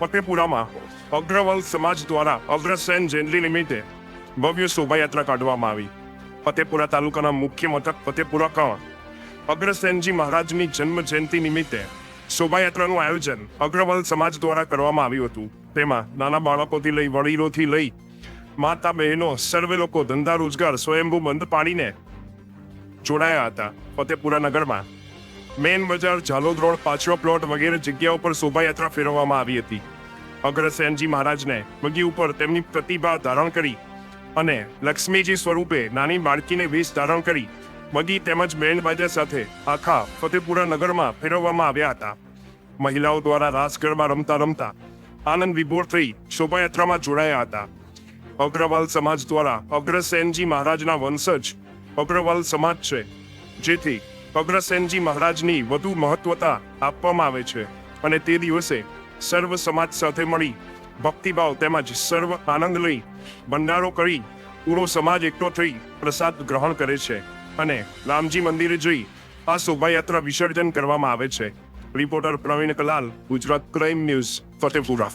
ફતેપુરામાં અગ્રવાલ સમાજ દ્વારા અગ્રસેન જયંતિ નિમિત્તે ભવ્ય શોભાયાત્રા કાઢવામાં આવી. ફતેપુરા તાલુકાના મુખ્ય મથક ફતેપુરા કણ. અગ્રસેનજી મહારાજની જન્મ જયંતિ નિમિત્તે શોભાયાત્રાનું આયોજન અગ્રવાલ સમાજ દ્વારા કરવામાં આવ્યું હતું. તેમાં નાના બાળકોથી લઈ વડીલોથી લઈ માતા બહેનો, સર્વે લોકો ધંધા રોજગાર, સ્વયંભૂ બંધ પાડીને જોડાયા હતા. ફતેપુરા નગરમાં મેન બજાર ઝાલોદ રોડ પાછો પ્લોટ વગેરે જગ્યાઓ પર શોભાયાત્રા ફેરવવામાં આવી હતી. અગ્રસેનજી મહારાજને બગી ઉપર તેમની પ્રતિભા ધારણ કરી અને લક્ષ્મીજી સ્વરૂપે નાની બાળકીને વેશ ધારણ કરી બગી તેમજ બેન્ડ બાજા સાથે આખા ફતેપુરા નગરમાં ફેરવવામાં આવ્યા હતા. મહિલાઓ દ્વારા રાસ રમતા રમતા આનંદ વિભોર થઈ શોભાયાત્રામાં જોડાયા હતા. અગ્રવાલ સમાજ દ્વારા અગ્રસેનજી મહારાજના વંશજ અગ્રવાલ સમાજ છે, જેથી અગ્રસેનજી મહારાજની વધુ મહત્વતા આપવામાં આવે છે અને તે દિવસે સર્વ સમાજ સાથે મળી ભક્તિભાવ તેમજ સર્વ આનંદ લઈ ભંડારો કરી પૂરો સમાજ એકઠો થઈ પ્રસાદ ગ્રહણ કરે છે અને રામજી મંદિરે જઈ આ શોભાયાત્રા વિસર્જન કરવામાં આવે છે. Reporter Praveen Kalal, Gujarat crime news, Fatepura.